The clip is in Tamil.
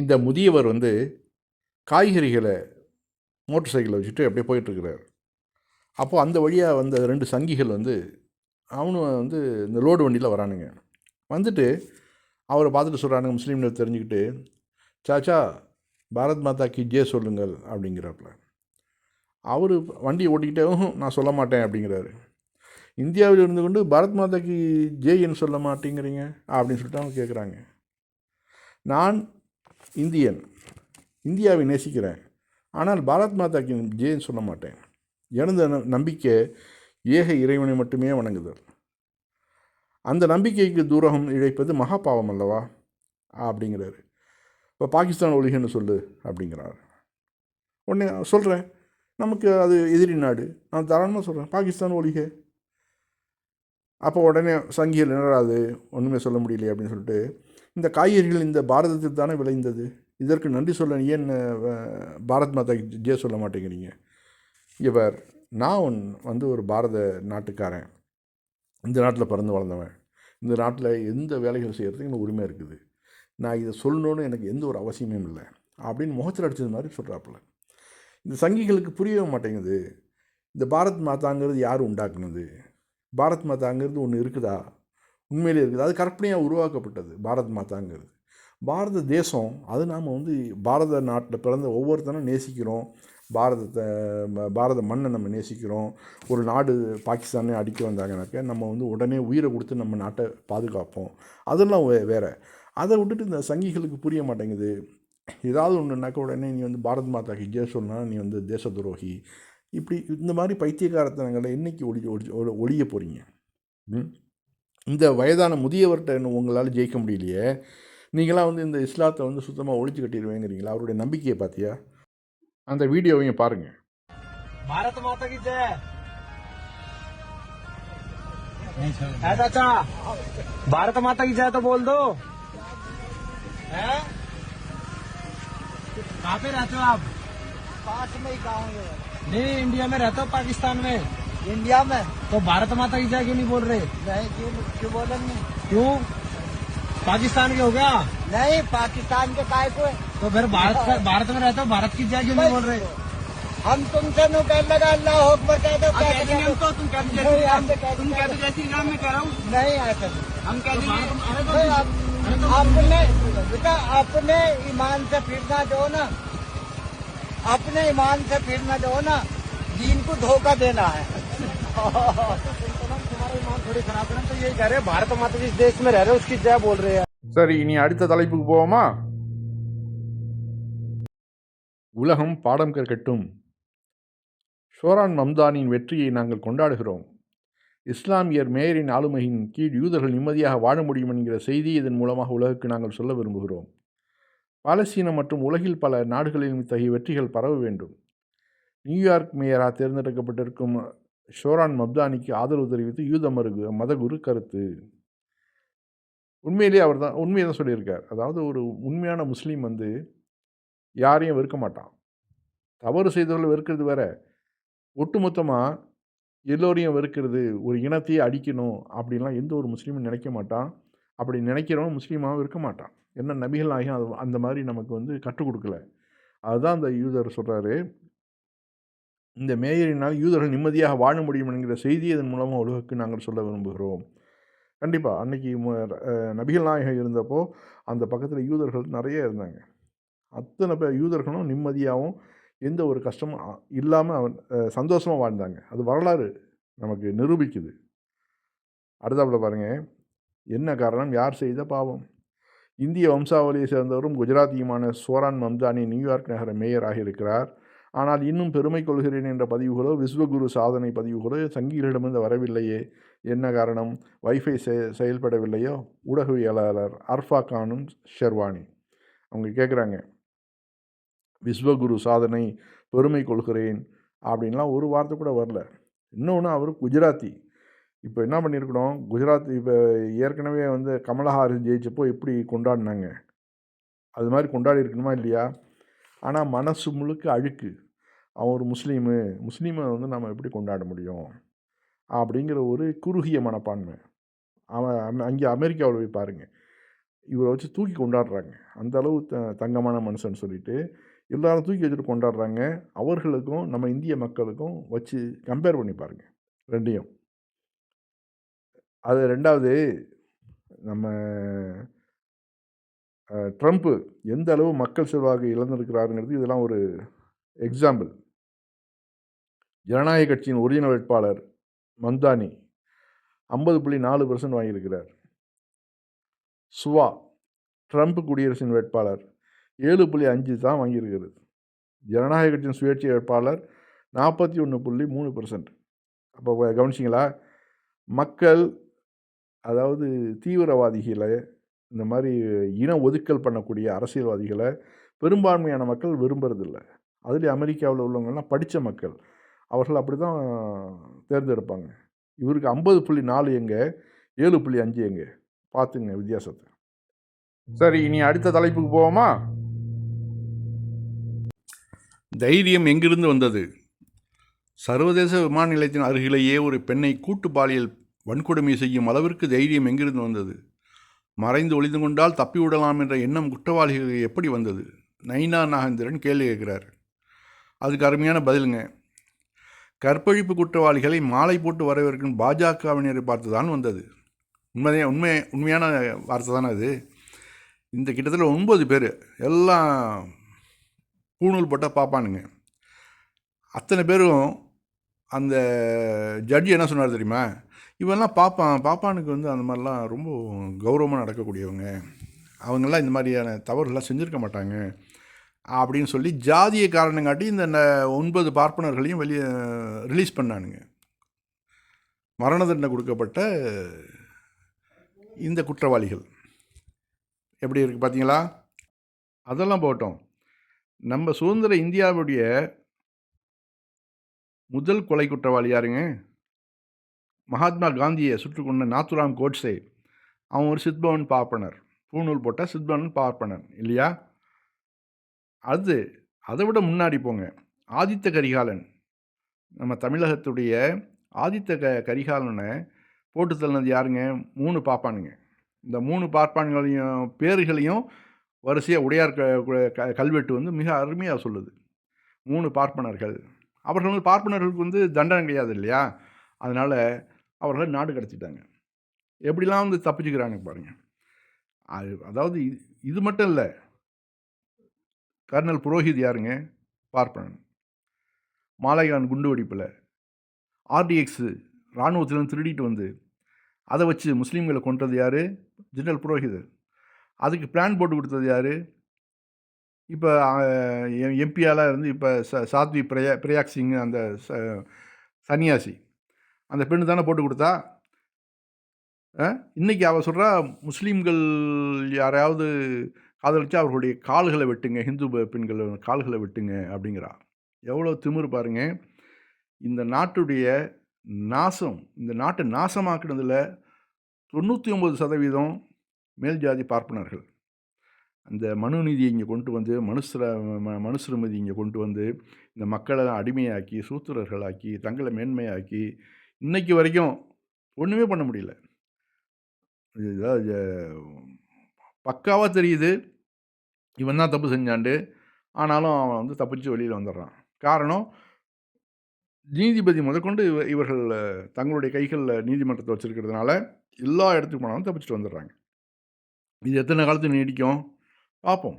இந்த முதியவர் வந்து காய்கறிகளை மோட்டர் சைக்கிளை வச்சுட்டு அப்படியே போயிட்டுருக்கிறார். அப்போது அந்த வழியாக வந்த ரெண்டு சங்கிகள் வந்து அவனும் வந்து இந்த லோடு வண்டியில் வரானுங்க. வந்துட்டு அவரை பார்த்துட்டு சொல்கிறானுங்க முஸ்லீம்ல தெரிஞ்சுக்கிட்டு சாச்சா பாரத் மாதா கி ஜே சொல்லுங்கள் அப்படிங்கிறாப்புல அவர் வண்டியை ஓட்டிக்கிட்டேவும் நான் சொல்ல மாட்டேன் அப்படிங்கிறாரு. இந்தியாவில் இருந்து கொண்டு பாரத் மாதாக்கு ஜேன்னு சொல்ல மாட்டேங்கிறீங்க அப்படின்னு சொல்லிட்டு அவங்க கேட்குறாங்க நான் இந்தியன். இந்தியாவை நேசிக்கிறேன். ஆனால் பாரத் மாதாக்கு ஜெயன்னு சொல்ல மாட்டேன். எனது ந- நம்பிக்கை ஏக இறைவனை மட்டுமே வணங்குதல். அந்த நம்பிக்கைக்கு தூரம் இழைப்பது மகா பாவம் அல்லவா அப்படிங்கிறாரு. இப்போ பாகிஸ்தான் ஒழிகன்னு சொல்லு அப்படிங்கிறாரு. உடனே சொல்கிறேன் நமக்கு அது எதிரி நாடு. நான் தாராளமாக சொல்கிறேன் பாகிஸ்தான் ஒழிக. அப்போ உடனே சங்கிகள் என்னடா ஒன்றுமே சொல்ல முடியலையே அப்படின்னு சொல்லிட்டு இந்த காய்கறிகள் இந்த பாரதத்தில் தானே விளைந்தது? இதற்கு நன்றி சொல்ல ஏன் பாரத் மாதா ஜே சொல்ல மாட்டேங்கிறீங்க? இவர் நான் ஒன் வந்து ஒரு பாரத நாட்டுக்காரன். இந்த நாட்டில் பிறந்து வளர்ந்தவன். இந்த நாட்டில் எந்த வேலைகள் செய்கிறதுக்கு எனக்கு உரிமை இருக்குது? நான் இதை சொல்லணுன்னு எனக்கு எந்த ஒரு அவசியமும் இல்லை. அப்படின்னு முகத்தில் அடிச்சது மாதிரி சொல்கிறாப்புல இந்த சங்கிகளுக்கு புரியவே மாட்டேங்குது. இந்த பாரத் மாதாங்கிறது யார் உண்டாக்குனது? பாரத் மாதாங்கிறது ஒன்று இருக்குதா? உண்மையிலே இருக்குது. அது கற்பனையாக உருவாக்கப்பட்டது பாரத் மாதாங்கிறது. பாரத தேசம் அது நாம் வந்து பாரத நாட்டில் பிறந்த ஒவ்வொருத்தனும் நேசிக்கிறோம். பாரதத்தை பாரத மண்ணை நம்ம நேசிக்கிறோம். ஒரு நாடு பாகிஸ்தானே அடிக்க வந்தாங்கனாக்க நம்ம வந்து உடனே உயிரை கொடுத்து நம்ம நாட்டை பாதுகாப்போம். அதெல்லாம் வே- வேற. அதை விட்டுட்டு இந்த சங்கிகளுக்கு புரிய மாட்டேங்குது. ஏதாவது ஒன்றுனாக்க உடனே நீ வந்து பாரத் மாதாக்கு ஜெய சொன்னால் நீ வந்து தேச துரோகி. இப்படி இந்த மாதிரி பைத்தியகாரத்தனங்களை என்றைக்கு ஒளி ஒளி ஒளி- ஒழிய போகிறீங்க ம்? இந்த வயதான முதியவர்கிட்ட இன்னும் உங்களால் ஜெயிக்க முடியலையே நீங்களாம் வந்து இந்த இஸ்லாத்தை வந்து சுத்தமாக ஒழிச்சு கட்டிடுவேங்கிறீங்களா அவருடைய நம்பிக்கையை பார்த்தியா அந்த வீடியோவையும் பாருங்கள் भारत माता की जय है चाचा भारत माता की जय तो बोल दो है कहाँ पे रहते हो आप पास में ही गाँव है नहीं इंडिया में रहते हो पाकिस्तान में इंडिया में। तो भारत माता की जय क्यों नहीं बोल रहे? नहीं क्यों क्यों बोलेंगे क्यों? पाकिस्तान के हो गया? नहीं पाकिस्तान के काय को? है? तो फिर भारत भारत में रहते हो भारत की जय क्यों नहीं बोल रहे? हम तुमसे नु कह लगा अल्लाह अकबर कह दो कह कहते नहीं दो। हमको तुम हमसे कहते तुम कहते जैसे इस्लाम में कह रहा हूँ। नहीं ऐसा। हम कहते अरे तो आप- अपने बेटा अपने ईमान से फिरना जो ना। अपने ईमान से फिरना जो ना। दीन को धोखा देना है तुम्हारा ईमान थोड़ी खराब है ना, तो यही कह रहे हैं भारत माता जिस देश में रह रहे हो उसकी जय बोल रहे हैं சரி இனி அடுத்த தலைப்புக்கு போவோமா உலகம் பாடம் கற்கட்டும் ஷோரான் மம்தானின் வெற்றியை நாங்கள் கொண்டாடுகிறோம் இஸ்லாமியர் மேயரின் ஆளுமையின் கீழ் யூதர்கள் நிம்மதியாக வாழ முடியும் என்கிற செய்தி இதன் மூலமாக உலகுக்கு நாங்கள் சொல்ல விரும்புகிறோம் பாலஸ்தீனம் மற்றும் உலகில் பல நாடுகளிலும் இத்தகைய வெற்றிகள் பரவ வேண்டும் நியூயார்க் மேயராக தேர்ந்தெடுக்கப்பட்டிருக்கும் ஷோரான் மப்தானிக்கு ஆதரவு தெரிவித்து யூத மருகு மதகுரு கருத்து. உண்மையிலேயே அவர் தான் உண்மையை தான் சொல்லியிருக்கார். அதாவது ஒரு உண்மையான முஸ்லீம் வந்து யாரையும் வெறுக்க மாட்டான். தவறு செய்தவர்கள் வெறுக்கிறது வேற. ஒட்டுமொத்தமாக எல்லோரையும் வெறுக்கிறது ஒரு இனத்தையே அடிக்கணும் அப்படின்லாம் எந்த ஒரு முஸ்லீமும் நினைக்க மாட்டான். அப்படி நினைக்கிறவன் முஸ்லீமாகவும் இருக்க மாட்டான். என்ன நபிகள் நாயகம் அது அந்த மாதிரி நமக்கு வந்து கற்றுக் கொடுக்கல. அதுதான் அந்த யூதர் சொல்கிறாரு இந்த மேயரினால் யூதர்கள் நிம்மதியாக வாழ முடியும் என்கிற செய்தி இதன் மூலமாக உலகுக்கு நாங்கள் சொல்ல விரும்புகிறோம். கண்டிப்பாக அன்னைக்கு மு- நபிகள் நாயகம் இருந்தப்போ அந்த பக்கத்தில் யூதர்கள் நிறைய இருந்தாங்க. அத்தனை பேர் யூதர்களும் நிம்மதியாகவும் எந்த ஒரு கஷ்டமும் இல்லாமல் அவன் சந்தோஷமாக வாழ்ந்தாங்க. அது வரலாறு நமக்கு நிரூபிக்குது. அடுத்தாப்புல பாருங்கள் என்ன காரணம்? யார் செய்த பாவம்? இந்திய வம்சாவளியை சேர்ந்தவரும் குஜராத்தியுமான சோரான் மம்தானி நியூயார்க் நகர மேயராக இருக்கிறார். ஆனால் இன்னும் பெருமை கொள்கிறேன் என்ற பதிவுகளோ விஸ்வகுரு சாதனை பதிவுகளோ சங்கிகளிடமிருந்து வரவில்லையே. என்ன காரணம்? வைஃபை செ செயல்படவில்லையோ? ஊடகவியலாளர் அர்ஃபா கானும் ஷெர்வானி. அவங்க கேட்குறாங்க விஸ்வகுரு சாதனை பெருமை கொள்கிறேன் அப்படின்லாம் ஒரு வார்த்தை கூட வரல. இன்னொன்று அவர் குஜராத்தி. இப்போ என்ன பண்ணியிருக்கணும்? குஜராத் இப்போ ஏற்கனவே வந்து கமலஹாரிஸ் ஜெயிச்சப்போ எப்படி கொண்டாடினாங்க? அது மாதிரி கொண்டாடி இருக்கணுமா இல்லையா? ஆனால் மனசு முழுக்க அழுக்கு. அவன் ஒரு முஸ்லீமு முஸ்லீமை வந்து நம்ம எப்படி கொண்டாட முடியும்? அப்படிங்கிற ஒரு குறுகிய மனப்பான்மை. அவன் அங்கே அமெரிக்காவில் போய் பாருங்கள் இவரை வச்சு தூக்கி கொண்டாடுறாங்க. அந்த அளவு த தங்கமான மனுஷன் சொல்லிட்டு எல்லாரும் தூக்கி வச்சுட்டு கொண்டாடுறாங்க. அவர்களுக்கும் நம்ம இந்திய மக்களுக்கும் வச்சு கம்பேர் பண்ணி பாருங்கள் ரெண்டையும். அது ரெண்டாவது நம்ம ட்ரம்ப்பு எந்த அளவு மக்கள் செல்வாக்கு இழந்திருக்கிறாருங்கிறது இதெல்லாம் ஒரு எக்ஸாம்பிள் ஜனநாயக கட்சியின் ஒரிஜினல் வேட்பாளர் மந்தானி ஐம்பது புள்ளி நாலு பர்சன்ட் வாங்கியிருக்கிறார். சுவா ட்ரம்ப் குடியரசின் வேட்பாளர் ஏழு புள்ளி அஞ்சு தான் வாங்கியிருக்கிறது. ஜனநாயக கட்சியின் சுயேட்சை வேட்பாளர் நாற்பத்தி ஒன்று புள்ளி மூணு பர்சன்ட் அப்போ கவனிச்சிங்களா? மக்கள் அதாவது தீவிரவாதிகளை இந்த மாதிரி இன ஒதுக்கல் பண்ணக்கூடிய அரசியல்வாதிகளை பெரும்பான்மையான மக்கள் விரும்புறதில்ல. அதுலேயும் அமெரிக்காவில் உள்ளவங்கள்லாம் படித்த மக்கள். அவர்கள் அப்படி தான் தேர்ந்தெடுப்பாங்க. இவருக்கு ஐம்பது புள்ளி நாலு எங்கே ஏழு புள்ளி அஞ்சு எங்கே? பார்த்துங்க வித்தியாசத்தை. சரி இனி அடுத்த தலைப்புக்கு போவோமா? தைரியம் எங்கிருந்து வந்தது? சர்வதேச விமான நிலையத்தின் அருகிலேயே ஒரு பெண்ணை கூட்டு பாலியல் வன்கொடுமை செய்யும் அளவிற்கு தைரியம் எங்கிருந்து வந்தது? மறைந்து ஒளிந்து கொண்டால் தப்பி விடலாம் என்ற எண்ணம் குற்றவாளிகளுக்கு எப்படி வந்தது? நைனா நாகேந்திரன் கேள்வி கேட்கிறார். அதுக்கு அருமையான பதிலுங்க. கற்பழிப்பு குற்றவாளிகளை மாலை போட்டு வரவேற்கும் பாஜகவினரை பார்த்து தான் வந்தது. உண்மையே உண்மை உண்மையான வார்த்தை தானே அது? இந்த கிட்டத்தட்ட ஒன்பது பேர் எல்லாம் பூணூல் போட்டால் பார்ப்பானுங்க. அத்தனை பேரும் அந்த ஜட்ஜி என்ன சொன்னார் தெரியுமா? இவெல்லாம் பாப்பான் பாப்பானுக்கு வந்து அந்த மாதிரிலாம் ரொம்ப கௌரவமாக நடக்கக்கூடியவங்க. அவங்கெல்லாம் இந்த மாதிரியான தவறுகள்லாம் செஞ்சுருக்க மாட்டாங்க. அப்படின்னு சொல்லி ஜாதிய காரணங்காட்டி இந்த ஒன்பது பார்ப்பனர்களையும் வெளியே ரிலீஸ் பண்ணானுங்க. மரண தண்டனை கொடுக்கப்பட்ட இந்த குற்றவாளிகள். எப்படி இருக்குது பார்த்தீங்களா அதெல்லாம் போகட்டும் நம்ம சுதந்திர இந்தியாவுடைய முதல் கொலை குற்றவாளி யாருங்க? மகாத்மா காந்தியை சுட்டுக் கொண்ட நாத்துராம் கோட்ஸே. அவன் ஒரு சித்பவன் பார்ப்பனர். பூநூல் போட்ட சித்பவன் பார்ப்பனர் இல்லையா? அது அதை விட முன்னாடி போங்க. ஆதித்த கரிகாலன். நம்ம தமிழகத்துடைய ஆதித்த க கரிகாலனை போட்டு தள்ளினது யாருங்க? மூணு பாப்பானுங்க. இந்த மூணு பார்ப்பான்களையும் பேர்களையும் வரிசையாக உடையார் க கு- க- கல்வெட்டு வந்து மிக அருமையாக சொல்லுது. மூணு பார்ப்பனர்கள். அவர்கள் வந்து பார்ப்பனர்களுக்கு வந்து தண்டனை கிடையாது இல்லையா? அதனால் அவர்கள் நாடு கடத்திட்டாங்க. எப்படிலாம் வந்து தப்பிச்சுக்கிறாங்க பாருங்க. அது அதாவது இது- இது மட்டும் இல்லை. கர்னல் புரோஹித் யாருங்க? பார்ப்பனன் மாலைகான் குண்டு வெடிப்பில். ஆர்டிஎக்ஸு இராணுவத்திலிருந்து திருடிட்டு வந்து அதை வச்சு முஸ்லீம்களை கொண்டது யார்? ஜெனரல் புரோஹிதர் அதுக்கு பிளான் போட்டு கொடுத்தது யார்? இப்போ எம்பியாலாம் இருந்து இப்போ ச சாத்வி பிரயா பிரயாக் சிங் அந்த ச சன்னியாசி. அந்த பெண்ணு தானே போட்டு கொடுத்தா? ஆ? அவள் சொல்கிறா முஸ்லீம்கள் யாரையாவது காதலிச்சா அவர்களுடைய கால்களை வெட்டுங்க ஹிந்து பெண்கள் கால்களை வெட்டுங்க அப்படிங்கிறா. எவ்வளோ திமிரு பாருங்க. இந்த நாட்டுடைய நாசம் இந்த நாட்டை நாசமாக்குனதில் தொண்ணூற்றி ஒம்பது சதவீதம் மேல் ஜாதி பார்ப்பனர்கள். அந்த மனுநீதியை இங்கே கொண்டு வந்து மனுஸ்ர ம- மனுஸ்ருமதி இங்கே கொண்டு வந்து இந்த மக்களை அடிமையாக்கி சூத்திரர்களாக்கி தங்களை மேன்மையாக்கி இன்றைக்கு வரைக்கும் ஒன்றுமே பண்ண முடியல. இது பக்காவாக தெரியுது. இவன் தான் தப்பு செஞ்சாண்டு ஆனாலும் அவன் வந்து தப்பிச்சு வெளியில் வந்துடுறான் காரணம் நீதிபதி முதற்கொண்டு இவ இவர்கள் தங்களுடைய கைகளில் நீதிமன்றத்தை வச்சுருக்கிறதுனால எல்லா இடத்துக்கு போனாலும் தப்பிச்சுட்டு வந்துடுறாங்க இது எத்தனை காலத்துக்கு நீடிக்கும்? பார்ப்போம்